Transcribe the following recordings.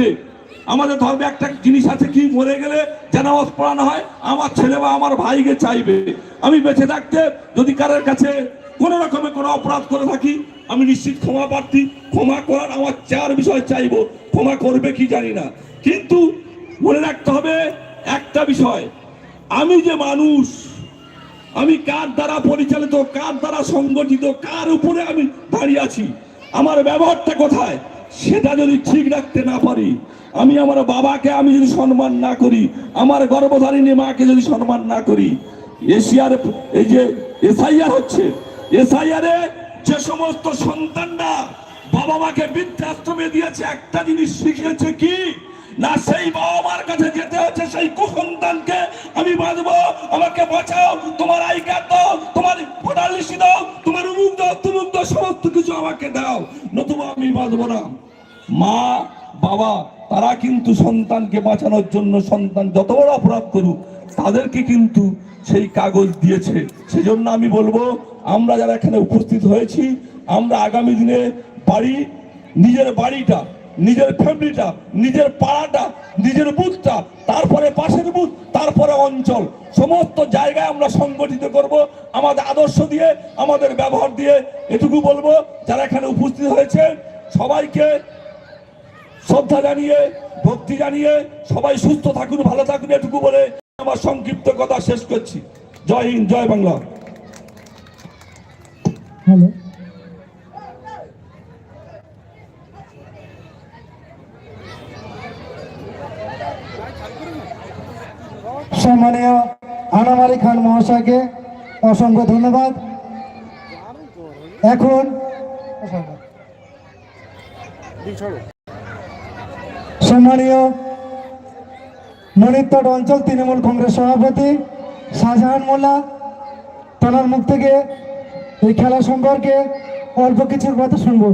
থাকতে আমাদের ধর্মে একটা জিনিস আছে, কি মরে গেলে জানাওয়াজ পড়ানো হয়, আমার ছেলে বা আমার ভাইকে চাইবে। আমি বেঁচে থাকতে যদি কারোর কাছে কোনো রকমের কোনো অপরাধ করে থাকি, আমি নিশ্চিত ক্ষমা প্রার্থী, ক্ষমা করার আমার চার বিষয় চাইব। ক্ষমা করবে কি জানি না। কিন্তু মনে রাখতে হবে একটা বিষয়। আমি যে মানুষ, আমি কার দ্বারা পরিচালিত, কার দ্বারা সংগঠিত, কার উপরে আমি দাঁড়িয়ে আছি, আমার ব্যবহারটা কোথায়? সেটা যদি ঠিক রাখতে না পারি, আমি আমার বাবাকে আমি যদি সম্মান না করি, আমার গর্ভধারিণী মাকে যদি সম্মান না করি, এশিয়ার এই যে এসআইআর হচ্ছে, এসআইআরে যে সমস্ত সন্তানরা বাবা মাকে বৃদ্ধাশ্রমে দিয়েছে, একটা জিনিস শিখিয়েছে কি? না সেই বাবা মার কাছে যেতে হচ্ছে, সেই কুসন্তানকে আমি বাঁচবো আমাকে বাঁচাও, তোমার আই কার্ড দাও, তোমার ভোটার লিস্ট দাও, তোমার উমুক দাও, তুমুক দাও, সমস্ত কিছু আমাকে দাও, নতুবা আমি বাঁচবো না। মা, বাবা, তারা কিন্তু সন্তানকে বাঁচানোর জন্য সন্তান যত বড় অপরাধ করুক, তাদেরকে কিন্তু সেই কাগজ দিয়েছে। সেজন্য আমি বলব, আমরা যারা এখানে উপস্থিত হয়েছি, আমরা আগামী দিনে বাড়ি, নিজের বাড়িটা, নিজের ফ্যামিলিটা, নিজের পাড়াটা, নিজের বুথটা, তারপরে পাশের বুথ, তারপরে অঞ্চল, সমস্ত জায়গায় আমরা সংগঠিত করব, আমাদের আদর্শ দিয়ে, আমাদের ব্যবহার দিয়ে। এটুকু বলব, যারা এখানে উপস্থিত হয়েছে, সবাইকে শ্রদ্ধা জানিয়ে, ভক্তি জানিয়ে সবাই সুস্থ থাকুন, ভালো থাকুন এটুকু বলে আমার সংক্ষিপ্ত কথা শেষ করছি। জয় হিন্দ, জয় বাংলা। সম্মানীয় আনামারি খান মহাশয়কে অসংখ্য ধন্যবাদ। এখন সম্মানীয় মণিত্তর অঞ্চল তৃণমূল কংগ্রেস সভাপতি শাহজাহান মোল্লা, তার মুখ থেকে এই খেলা সম্পর্কে অল্প কিছুর কথা শুনব।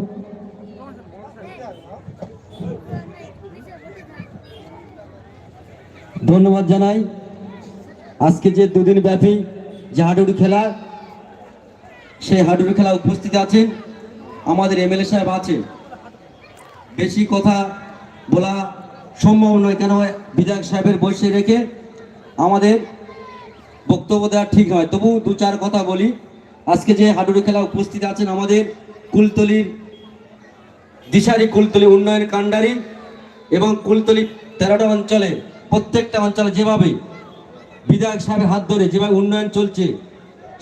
ধন্যবাদ জানাই। আজকে যে দুদিন ব্যাপী যে হাডুডু খেলা, সেই হাডুডু খেলা উপস্থিত আছেন। আমাদের এমএলএ সাহেব আছে। বেশি কথা বলা সম্ভব নয় কেন বিধায়ক সাহেবের বসে রেখে আমাদের বক্তব্য দেওয়া ঠিক নয় তবু দু চার কথা বলি। আজকে যে হাডুডু খেলা উপস্থিত আছেন আমাদের কুলতলির দিশারি, কুলতলি উন্নয়ন কাণ্ডারি এবং কুলতলি তেরোটা অঞ্চলে, প্রত্যেকটা অঞ্চলে যেভাবে বিধায়ক সাহেবের হাত ধরে যেভাবে উন্নয়ন চলছে,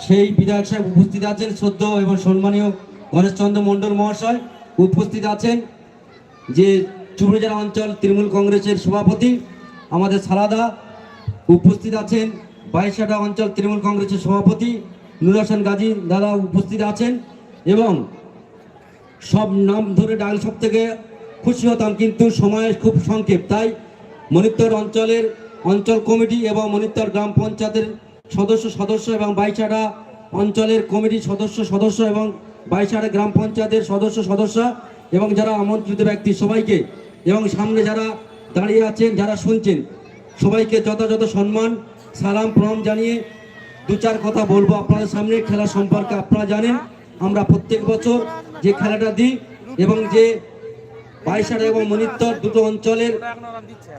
সেই বিধায়ক সাহেব উপস্থিত আছেন। শ্রদ্ধ এবং সম্মানীয় গণেশচন্দ্র মণ্ডল মহাশয় উপস্থিত আছেন। যে চুবড়িজারা অঞ্চল তৃণমূল কংগ্রেসের সভাপতি আমাদের সারাদা উপস্থিত আছেন। বাইশাটা অঞ্চল তৃণমূল কংগ্রেসের সভাপতি নুর হাসান গাজী দাদা উপস্থিত আছেন এবং সব নাম ধরে ডাক সব থেকে খুশি হতাম, কিন্তু সময় খুব সংক্ষেপ। তাই মনিত্তর অঞ্চলের অঞ্চল কমিটি এবং মনিত্তর গ্রাম পঞ্চায়েতের সদস্য সদস্য এবং বাইচাড়া অঞ্চলের কমিটি সদস্য সদস্য এবং বাইচাড়া গ্রাম পঞ্চায়েতের সদস্য সদস্য এবং যারা আমন্ত্রিত ব্যক্তি সবাইকে এবং সামনে যারা দাঁড়িয়ে আছেন, যারা শুনছেন, সবাইকে যথাযথ সম্মান, সালাম, প্রণাম জানিয়ে দু চার কথা বলব। আপনাদের সামনে খেলা সম্পর্কে আপনারা জানেন, আমরা প্রত্যেক বছর যে খেলাটা দিই এবং যে বাইশাড়া এবং মনিত্তর দুটো অঞ্চলের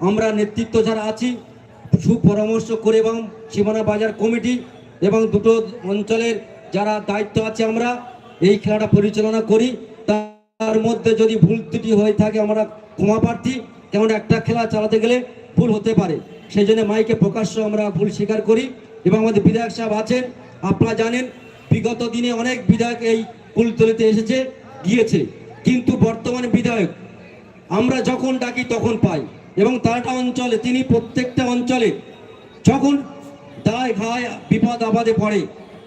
আমরা নেতৃত্ব যারা আছি, সুপরামর্শ করে এবং সীমানা বাজার কমিটি এবং দুটো অঞ্চলের যারা দায়িত্ব আছে আমরা, এই খেলাটা পরিচালনা করি। তার মধ্যে যদি ভুল ত্রুটি হয়ে থাকে, আমরা ক্ষমা প্রার্থী কেমন একটা খেলা চালাতে গেলে ভুল হতে পারে। সেই জন্য মাইকে প্রকাশ্য আমরা ভুল স্বীকার করি এবং আমাদের বিধায়ক সাহেব আছেন। আপনারা জানেন, বিগত দিনে অনেক বিধায়ক এই কুলতলিতে এসেছে, গিয়েছে। কিন্তু বর্তমানে বিধায়ক, আমরা যখন ডাকি তখন পাই। এবং তারাটা অঞ্চলে, তিনি প্রত্যেকটা অঞ্চলে যখন দায় ঘায় বিপদ আপদে পড়ে,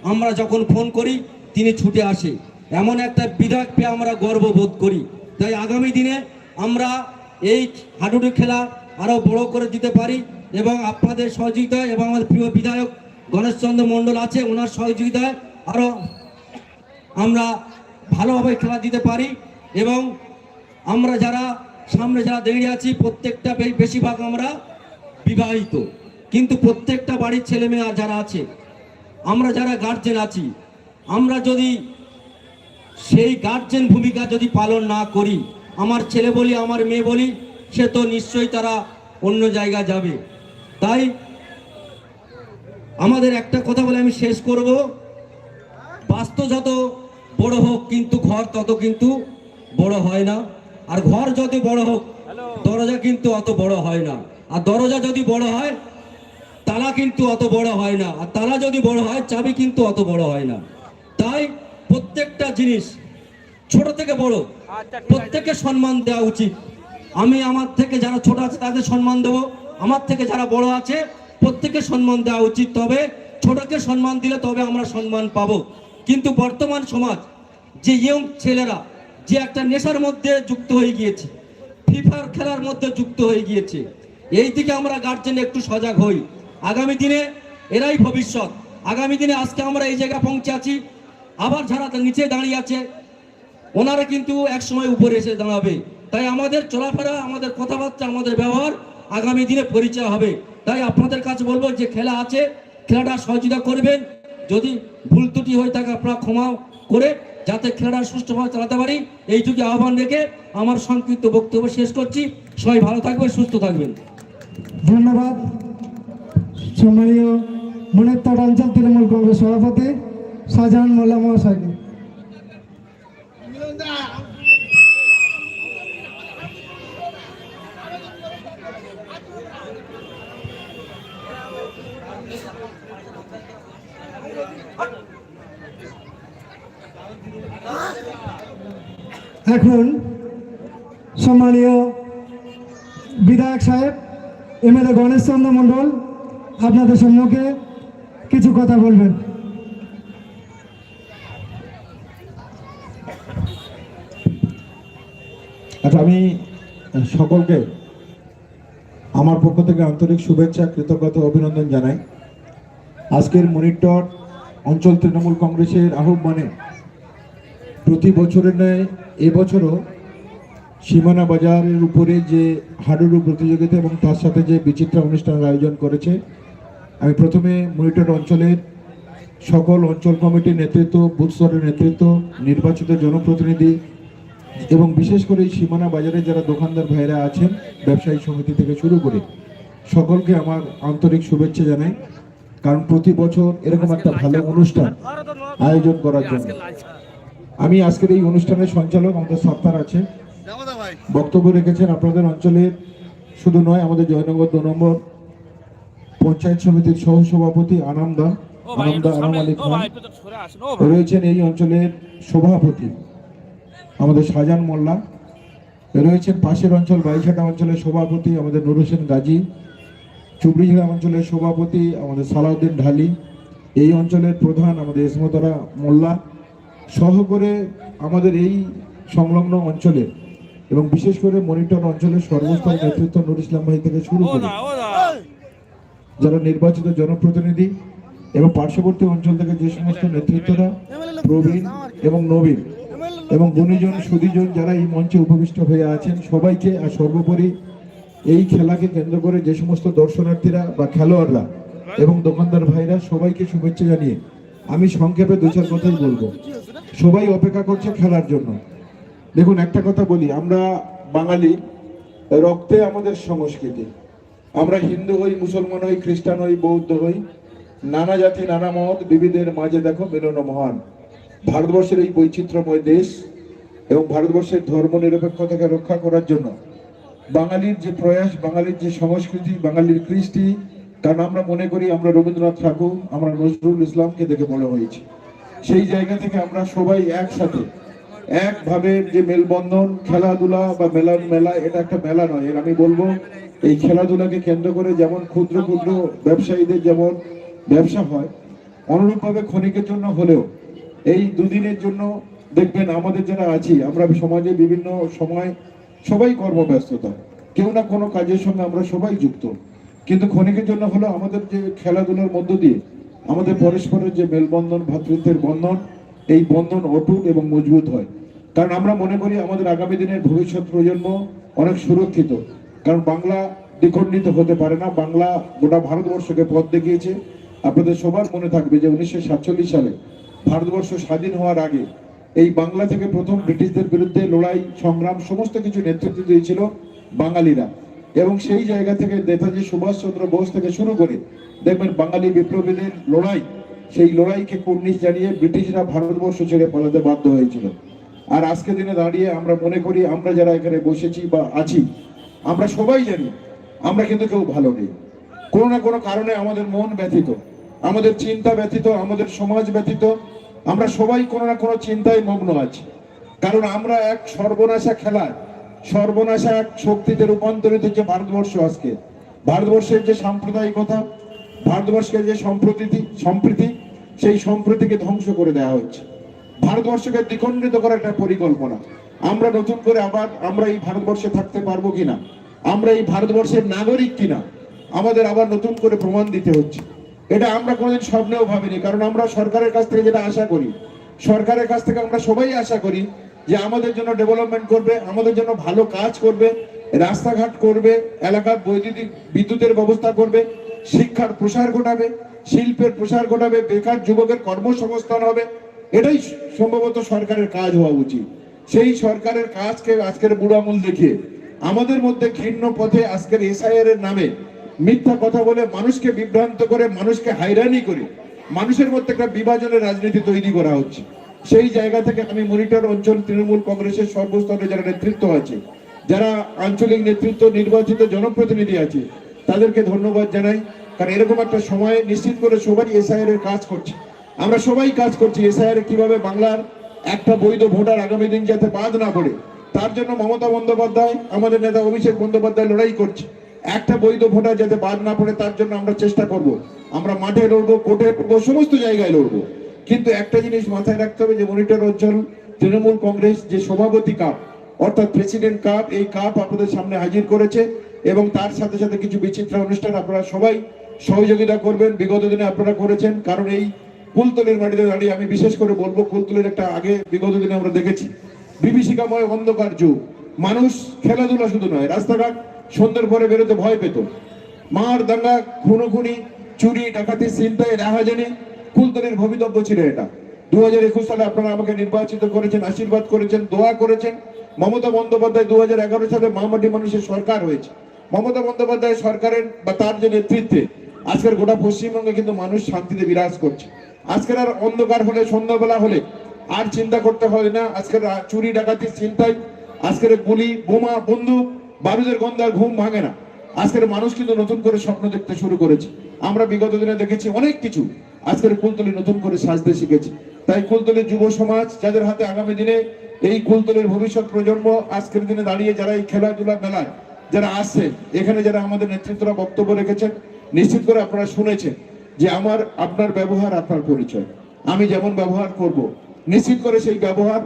আমরা যখন ফোন করি, তিনি ছুটে আসে। এমন একটা বিধায়ক পেয়ে আমরা গর্ববোধ করি। তাই আগামী দিনে আমরা এই হাডুডু খেলা আরও বড় করে দিতে পারি এবং আপনাদের সহযোগিতায় এবং আমাদের প্রিয় বিধায়ক গণেশচন্দ্র মণ্ডল আছে, ওনার সহযোগিতায় আরও আমরা ভালোভাবে খেলা দিতে পারি এবং আমরা যারা সামনে যারা দাঁড়িয়ে আছি, প্রত্যেকটা বেশিরভাগ আমরা বিবাহিত। কিন্তু প্রত্যেকটা বাড়ির ছেলে মেয়ে যারা আছে, আমরা যারা গার্জেন আছি, আমরা যদি সেই গার্জেন ভূমিকা যদি পালন না করি, আমার ছেলে বলি, আমার মেয়ে বলি, সে তো নিশ্চয়ই তারা অন্য জায়গা যাবে। তাই আমাদের একটা কথা বলে আমি শেষ করব। বাস্তু যত বড় হোক কিন্তু, ঘর তত কিন্তু বড় হয় না। আর ঘর যত বড় হোক, দরজা কিন্তু অত বড় হয় না। আর দরজা যদি বড় হয়, তালা কিন্তু অত বড় হয় না। আর তালা যদি বড় হয়, চাবি কিন্তু অত বড় হয় না। তাই প্রত্যেকটা জিনিস ছোট থেকে বড় প্রত্যেককে সম্মান দেওয়া উচিত। আমি আমার থেকে যারা ছোট আছে তাদের সম্মান দেবো। আমার থেকে যারা বড় আছে প্রত্যেককে সম্মান দেওয়া উচিত। তবে ছোটকে সম্মান দিলে তবে আমরা সম্মান পাবো। কিন্তু বর্তমান সমাজ যে ইয়ং ছেলেরা যে একটা নেশার মধ্যে যুক্ত হয়ে গিয়েছে ফিফার খেলার মধ্যে যুক্ত হয়ে গিয়েছে এই দিকে আমরা গার্জেন একটু সজাগ হই। আগামী দিনে এরাই ভবিষ্যৎ। আগামী দিনে আজকে আমরা এই জায়গায় পৌঁছে আছি। আবার যারা নিচে দাঁড়িয়ে আছে, ওনারা কিন্তু এক সময় উপরে এসে দাঁড়াবে। তাই আমাদের চলাফেরা, আমাদের কথাবার্তা, আমাদের ব্যবহার আগামী দিনে পরিচয় হবে। তাই আপনাদের কাছে বলব যে খেলা আছে, খেলাটা সহযোগিতা করবেন। যদি ভুল ত্রুটি হয়ে থাকে, আপনারা ক্ষমা করে যাতে খেলাটা সুষ্ঠুভাবে চালাতে পারি। এইটুকু আহ্বান রেখে আমার সংক্ষিপ্ত বক্তব্য শেষ করছি। সবাই ভালো থাকবেন, সুস্থ থাকবেন। ধন্যবাদ। সম্মানীয় মনেত্তর অঞ্চল তৃণমূল কংগ্রেস সভাপতি। শাহজাহান মোল্লা মহাশয়কে। এখন সম্মানীয় বিধায়ক সাহেব, এমএলএ গণেশ চন্দ্র মণ্ডল, আপনাদের সম্মুখে কিছু কথা বলবেন। আমি সকলকে আমার পক্ষ থেকে আন্তরিক শুভেচ্ছা, কৃতজ্ঞতা, অভিনন্দন জানাই। আজকের মনিটর অঞ্চল তৃণমূল কংগ্রেসের আহ্বানে প্রতি বছরের ন্যায় এবছরও সীমানা বাজারের উপরে যে হাডুডু প্রতিযোগিতা এবং তার সাথে যে বিচিত্রা অনুষ্ঠানের আয়োজন করেছে, আমি প্রথমে মনিটর অঞ্চলের সকল অঞ্চল কমিটির নেতৃত্ব, বুথ স্তরের নেতৃত্ব, নির্বাচিত জনপ্রতিনিধি এবং বিশেষ করে এই সীমানা বাজারে যারা দোকানদার ভাইরা আছেন, ব্যবসায়ী সমিতি থেকে শুরু করে সকলকে আমার আন্তরিক শুভেচ্ছা জানাই। কারণ প্রতি বছর এরকম একটা ভালো অনুষ্ঠান আয়োজন করার জন্য। আমি আজকের এই অনুষ্ঠানের সঞ্চালক আমাদের সত্তার আছে বক্তব্য রেখেছেন আপনাদের অঞ্চলের শুধু নয়, আমাদের জয়নগর দু নম্বর পঞ্চায়েত সমিতির সহ সভাপতি আনামদা আনামদা আনাম আলী খান। রয়েছেন এই অঞ্চলের সভাপতি। আমাদের শাহজাহান মোল্লা। রয়েছেন পাশের অঞ্চল বাইশাটা অঞ্চলের সভাপতি আমাদের নুর হোসেন গাজী। চুবড়িঝাড়া অঞ্চলের সভাপতি আমাদের সালাউদ্দিন ঢালি। এই অঞ্চলের প্রধান আমাদের ইসমতরা মোল্লা। সহ করে আমাদের এই সংলগ্ন অঞ্চলে এবং বিশেষ করে মনিটর অঞ্চলের সর্বস্তর নেতৃত্ব নুর ইসলাম ভাই থেকে শুরু করে। যারা নির্বাচিত জনপ্রতিনিধি এবং পার্শ্ববর্তী অঞ্চল থেকে যে সমস্ত নেতৃত্বরা প্রবীণ এবং নবীন এবং গুণীজন সুদীজন যারা এই মঞ্চে উপবিষ্ট হয়ে আছেন সবাইকে আর সর্বোপরি এই খেলাকে কেন্দ্র করে যে সমস্ত দর্শনার্থীরা বা খেলোয়াড়রা এবং দোকানদার ভাইরা সবাইকে শুভেচ্ছা জানিয়ে আমি সংক্ষেপে দু চার কথাই বলব। সবাই অপেক্ষা করছে খেলার জন্য। দেখুন, একটা কথা বলি, আমরা বাঙালি, রক্তে আমাদের সংস্কৃতি। আমরা হিন্দু হই, মুসলমান হই, খ্রিস্টান হই, বৌদ্ধ হই, নানা জাতি, নানা মত, বিবিধের মাঝে দেখো মিলন মহান। ভারতবর্ষের এই বৈচিত্র্যময় দেশ এবং ভারতবর্ষের ধর্ম নিরপেক্ষতাকে রক্ষা করার জন্য বাঙালির যে প্রয়াস, বাঙালির যে সংস্কৃতি, বাঙালির কৃষ্টি, কারণ আমরা মনে করি আমরা রবীন্দ্রনাথ ঠাকুর, আমরা নজরুল ইসলামকে দেখে বড় হয়েছি। সেই জায়গা থেকে আমরা সবাই একসাথে, একভাবে যে মেলবন্ধন, খেলাধুলা বা মেলার মেলা, এটা একটা মেলা নয়। এর আমি বলব, এই খেলাধুলাকে কেন্দ্র করে যেমন ক্ষুদ্র ক্ষুদ্র ব্যবসায়ীদের যেমন ব্যবসা হয়, অনুরূপভাবে ক্ষণিকের জন্য হলেও এই দুদিনের জন্য দেখবেন আমাদের যারা আছি, আমরা সমাজে বিভিন্ন সময় সবাই কর্মব্যস্ততা। কেউ না কোনো কাজের সঙ্গে আমরা সবাই যুক্ত। কিন্তু ক্ষণিকের জন্য হলো আমাদের যে খেলাধুলার মধ্য দিয়ে, আমাদের পরস্পরের যে মেলবন্ধন ভ্রাতৃত্বের বন্ধন, এই বন্ধন অটুট এবং মজবুত হয়। কারণ আমরা মনে করি আমাদের আগামী দিনের ভবিষ্যৎ প্রজন্ম অনেক সুরক্ষিত। কারণ বাংলা দ্বিখণ্ডিত হতে পারে না। বাংলা গোটা ভারতবর্ষকে পথ দেখিয়েছে। আপনাদের সবার মনে থাকবে যে উনিশশো সাতচল্লিশ সালে ভারতবর্ষ স্বাধীন হওয়ার আগে এই বাংলা থেকে প্রথম ব্রিটিশদের বিরুদ্ধে লড়াই, সংগ্রাম, সমস্ত কিছু নেতৃত্ব দিয়েছিল বাঙালিরা। এবং সেই জায়গা থেকে নেতাজি সুভাষচন্দ্র বোস থেকে শুরু করে দেখবেন বাঙালি বিপ্লবীদের লড়াই, সেই লড়াইকে কুর্নিশ জানিয়ে ব্রিটিশরা ভারতবর্ষ ছেড়ে পালাতে বাধ্য হয়েছিল। আর আজকে দিনে দাঁড়িয়ে আমরা মনে করি আমরা যারা এখানে বসেছি বা আছি, আমরা সবাই জানি আমরা কিন্তু কেউ ভালো নেই। কোনো না কোনো কারণে আমাদের মন ব্যথিত, আমাদের চিন্তা ব্যথিত, আমাদের সমাজ ব্যথিত আমরা সবাই কোনো না কোনো চিন্তায় মগ্ন আছি। কারণ আমরা এক সর্বনাশা খেলায়, সর্বনাশা এক শক্তিতে রূপান্তরিত হচ্ছে ভারতবর্ষ আজকে, ভারতবর্ষের যে সাম্প্রদায়িকতা, ভারতবর্ষের যে সম্প্রতি, সম্প্রীতি, সেই সম্প্রীতিকে ধ্বংস করে দেওয়া হচ্ছে। ভারতবর্ষকে দ্বিখণ্ডিত করার একটা পরিকল্পনা। আমরা নতুন করে আবার আমরা এই ভারতবর্ষে থাকতে পারব কিনা? আমরা এই ভারতবর্ষের নাগরিক কিনা? আমাদের আবার নতুন করে প্রমাণ দিতে হচ্ছে। এটা আমরা কোনোদিন স্বপ্নেও ভাবিনি, কারণ আমরা সরকারের কাছ থেকে যেটা আশা করি, সরকারের কাছ থেকে আমরা সবাই আশা করি যে আমাদের জন্য ডেভেলপমেন্ট করবে, আমাদের জন্য ভালো কাজ করবে, রাস্তাঘাট করবে, এলাকার বৈদ্যুতিক বিদ্যুতের ব্যবস্থা করবে, শিক্ষার প্রসার ঘটাবে, শিল্পের প্রসার ঘটাবে, বেকার যুবকের কর্মসংস্থান হবে, এটাই সম্ভবত সরকারের কাজ হওয়া উচিত। সেই সরকারের কাজকে আজকের বুড়ামূল দেখিয়ে, আমাদের মধ্যে ঘৃণ্য পথে আজকের এসআইআর এর নামে মিথ্যা কথা বলে মানুষকে বিভ্রান্ত করে, মানুষকে হাইরানি করে, মানুষের মধ্যে একটা বিভাজনের রাজনীতি তৈরি করা হচ্ছে। সেই জায়গা থেকে আমি মনিটর অঞ্চল তৃণমূল কংগ্রেসের সর্বস্তরে যারা নেতৃত্ব আছে, যারা আঞ্চলিক নেতৃত্ব, নির্বাচিত জনপ্রতিনিধি আছে, তাদেরকে ধন্যবাদ জানাই। কারণ এরকম একটা সময় নিশ্চিত করে সবাই এসআইআর এর কাজ করছে। আমরা সবাই কাজ করছি এসআইআর কীভাবে বাংলার একটা বৈধ ভোটার আগামী দিন যাতে বাদ না পড়ে। তার জন্য মমতা বন্দ্যোপাধ্যায়, আমাদের নেতা অভিষেক বন্দ্যোপাধ্যায় লড়াই করছে। একটা বৈধ ভোটার যাতে বাদ না পড়ে, তার জন্য আমরা চেষ্টা করব। আমরা মাঠে লড়বো, কোর্টে লড়বো, সমস্ত জায়গায় লড়বো। কিন্তু একটা জিনিস মাথায় রাখতে হবে যে মনিটর অঞ্চল, তৃণমূল কংগ্রেস যে সভাপতি কাপ অর্থাৎ প্রেসিডেন্ট কাপ এই কাপ আপনাদের সামনে হাজির করেছে এবং তার সাথে সাথে কিছু বিচিত্র অনুষ্ঠান আপনারা সবাই সহযোগিতা করবেন। বিগত দিনে আপনারা করেছেন, কারণ এই কুলতলির মাটিতে দাঁড়িয়ে আমি বিশেষ করে বলব, কুলতলির একটা আগে বিগত দিনে আমরা দেখেছি। বিভীষিকাময় অন্ধকার যুগ। মানুষ খেলাধুলা শুধু নয়, রাস্তাঘাট সন্ধ্যের পরে বেরোতে ভয় পেত। মার দাঙ্গা, খুনোখুনি, চুরি, ডাকাতি চিন্তায় রাহাজানি কুলতলির ভবিতব্য ছিল এটা। দু হাজার একুশ সালে আপনারা আমাকে নির্বাচিত করেছেন, আশীর্বাদ করেছেন, দোয়া করেছেন। মমতা বন্দ্যোপাধ্যায় দু হাজার এগারো সালে মামাটি মানুষের সরকার হয়েছে। মমতা বন্দ্যোপাধ্যায় সরকারের বা তার যে নেতৃত্বে, আজকের গোটা পশ্চিমবঙ্গে কিন্তু মানুষ শান্তিতে বিরাজ করছে। আজকের আর অন্ধকার হলে, সন্ধ্যাবেলা হলে আর চিন্তা করতে হয় না। আজকের চুরি ডাকাতির চিন্তায় আজকের গুলি, বোমা, বন্দুক বারুদের গন্ধ আর ঘুম ভাঙে না। আজকের মানুষ কিন্তু নতুন করে স্বপ্ন দেখতে শুরু করেছে। আমরা বিগত দিনে দেখেছি অনেক কিছু। আজকের কুলতলি নতুন করে সাজতে শিখেছে। তাই কুলতলির যুব সমাজ, যাদের হাতে আগামী দিনে এই কুলতলির ভবিষ্যৎ প্রজন্ম আজকের দিনে দাঁড়িয়ে যারা এই খেলাধুলা মেলায় যারা আসছে, এখানে যারা আমাদের নেতৃত্বরা বক্তব্য রেখেছেন, নিশ্চিত করে আপনারা শুনেছেন যে আমার, আপনার ব্যবহার, আপনার পরিচয়। আমি যেমন ব্যবহার করব, নিশ্চিত করে সেই ব্যবহার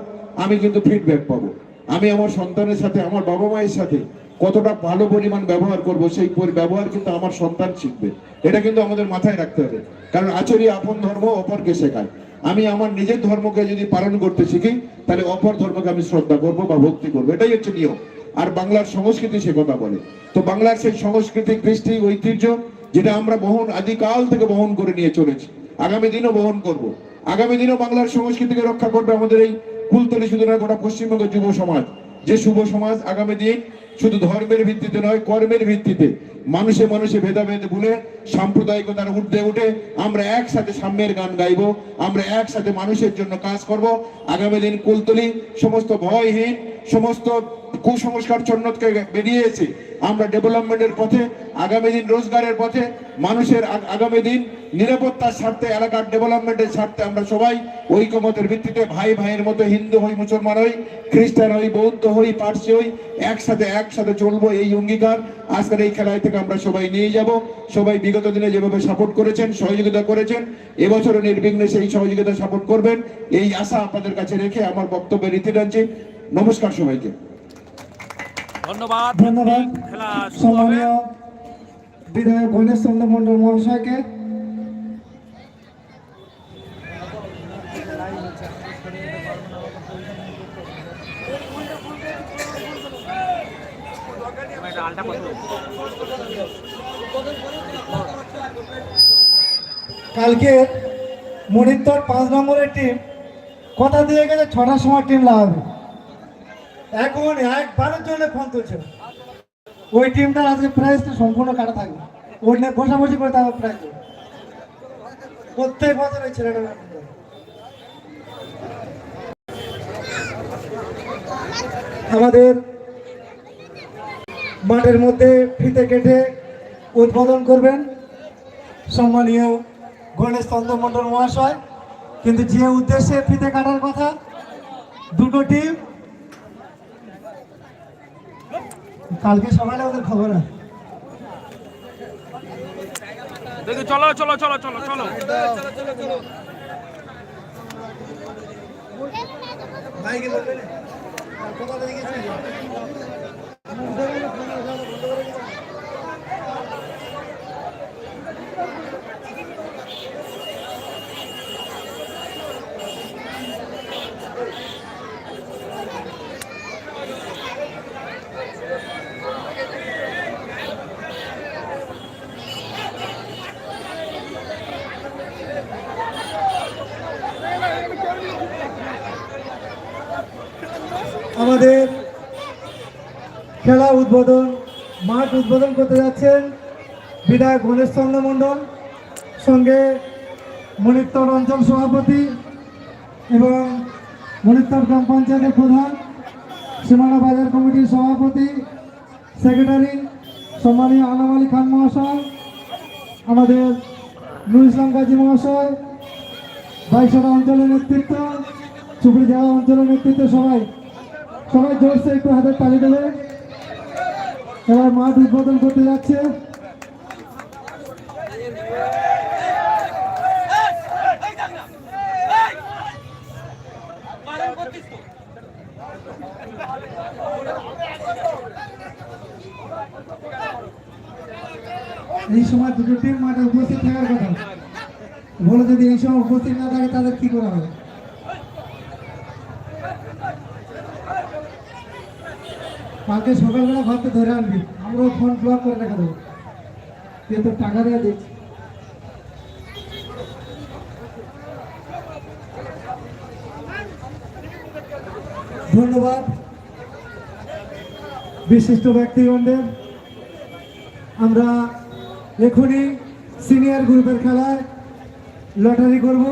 আমি কিন্তু ফিডব্যাক পাবো। আমি আমার সন্তানের সাথে, আমার বাবা মায়ের সাথে কতটা ভালো পরিমাণ ব্যবহার করব, সেই ব্যবহার কিন্তু আমার সন্তান শিখবে। এটা কিন্তু আমাদের মাথায় রাখতে হবে। কারণ আচরি আপন ধর্ম, অপরকে শেখায়। আমি আমার নিজের ধর্মকে যদি পালন করতে শিখি, তাহলে অপর ধর্মকে আমি শ্রদ্ধা করব বা ভক্তি করব। এটাই হচ্ছে নিয়ম। আর বাংলার সংস্কৃতি সে কথা বলে। তো বাংলার সেই সংস্কৃতি, কৃষ্টি, ঐতিহ্য, যেটা আমরা বহন, আদিকাল থেকে বহন করে নিয়ে চলেছি, আগামী দিনও বহন করব। আগামী দিনও বাংলার সংস্কৃতিকে রক্ষা করবে আমাদের এই কুলতলি শুধু নয় গোটা পশ্চিমবঙ্গের যুব সমাজ। যে শুভ সমাজ আগামী দিন শুধু ধর্মের ভিত্তিতে নয়, কর্মের ভিত্তিতে। মানুষে মানুষে ভেদাভেদ ভুলে সাম্প্রদায়িকতার উঠে উঠে আমরা একসাথে সাম্যের গান গাইব, আমরা একসাথে মানুষের জন্য কাজ করব। আগামী দিন কুলতলি, সমস্ত ভয়হীন, সমস্ত কুসংস্কার চন্নতকে বেরিয়ে এসে আমরা ডেভেলপমেন্টের পথে, আগামী দিন রোজগারের পথে, মানুষের আগামী দিন নিরাপত্তার স্বার্থে, এলাকার ডেভেলপমেন্টের স্বার্থে আমরা সবাই ঐকমতের ভিত্তিতে ভাই ভাইয়ের মতো হিন্দু হই, মুসলমান হই, খ্রিস্টান হই, বৌদ্ধ হই, পার্সি হই, একসাথে একসাথে চলবো এই অঙ্গীকার। আজকের এই খেলায় থেকে আমরা সবাই নিয়ে যাব। সবাই বিগত দিনে যেভাবে সাপোর্ট করেছেন, সহযোগিতা করেছেন, এবছরও নির্বিঘ্নে সেই সহযোগিতা সাপোর্ট করবেন। এই আশা আপনাদের কাছে রেখে আমার বক্তব্যের রীতি টানছি নমস্কার সবাইকে। ধন্যবাদ। ধন্যবাদ। সম্মানীয় বিধায়ক গণেশ চন্দ্র মন্ডল মহাশয়কে। কালকে মনিত্তর পাঁচ নম্বরের টিম কথা দিয়ে গেছে ছটার সময় টিম লাগাবে। এখন একবারের জন্য ফোন তুলছে না। ওই টিমটার আজকে প্রাইজটা সম্পূর্ণ কাটা থাকবে ওই নিয়ে বসাবসি করে তারপর প্রাইজ। প্রত্যেক বছর ওই ছেলেটা আমাদের মাঠের মধ্যে ফিতে কেটে উদ্বোধন করবেন সম্মানীয় গণেশ চন্দ্র মণ্ডল মহাশয় কিন্তু যে উদ্দেশ্যে ফিতে কাটার কথা, দুটো টিম কালকে সকালে ওদের খবর আছে। দেখি চলো চলো চলো চলো চলো। আমাদের খেলা উদ্বোধন, মাঠ উদ্বোধন করতে যাচ্ছেন বিধায়ক গণেশ চন্দ্র মণ্ডল, সঙ্গে মণিত্তর অঞ্চল সভাপতি এবং মণিত্তর গ্রাম পঞ্চায়েতের প্রধান, সীমানা বাজার কমিটির সভাপতি, সেক্রেটারি, সম্মানীয় আনাম আলী খান মহাশয়, আমাদের নুর ইসলাম গাজী মহাশয়, বাইশারা অঞ্চলের নেতৃত্ব চুপড়ি জেলা অঞ্চলের নেতৃত্ব সবাই সবাই জোরসে একটু হাতের তালি দেবে। এবার মাঠ উদ্বোধন করতে যাচ্ছে। এই সময় দুটো টিম মাঠে উপস্থিত থাকার কথা। বলে যদি এই সময় উপস্থিত না থাকে তাদের কি করা হবে? কালকে সকালবেলা ঘরতে ধরে আনবি। আমরাও ফোন ব্লক করে রেখে দেবো। তুই টাকা দিয়ে দিচ্ছি ধন্যবাদ। বিশিষ্ট ব্যক্তিগণদের আমরা এখনই সিনিয়র গ্রুপের খেলায় লটারি করব।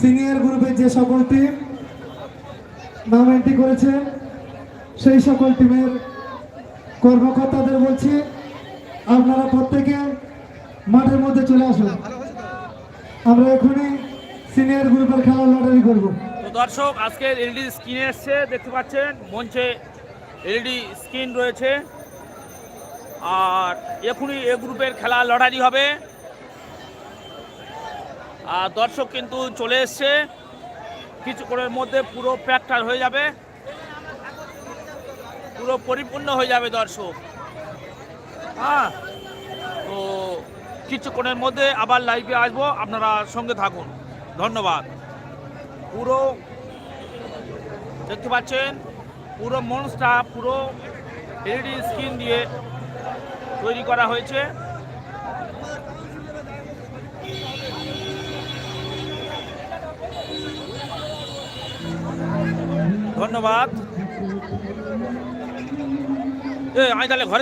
সিনিয়র গ্রুপের যে সকল টিম নাম এন্ট্রি করেছে সেই সকল টিমের কর্মকর্তাদের বলছি, আপনারা প্রত্যেকে মাঠের মধ্যে চলে আসুন। আমরা এখনই সিনিয়র গ্রুপের খেলা লটারি করব। তো দর্শক, আজকে এলইডি স্ক্রিন এসছে, দেখতে পাচ্ছেন, মঞ্চে এলইডি স্ক্রিন রয়েছে। আর এখনই এ গ্রুপের খেলা লড়াই হবে। আর দর্শক কিন্তু চলে এসছে। কিছুক্ষণের মধ্যে পুরো প্যাকটার হয়ে যাবে। পুরো পরিপূর্ণ হয়ে যাবে দর্শক। হ্যাঁ? তো কিছুক্ষণের মধ্যে আবার লাইভে আসব, আপনারা সঙ্গে থাকুন। ধন্যবাদ। পুরো দেখতে পাচ্ছেন, পুরো মঞ্চটা পুরো এলইডি স্ক্রিন দিয়ে তৈরি করা হয়েছে। ধন্যবাদ। আমি তাহলে ঘরে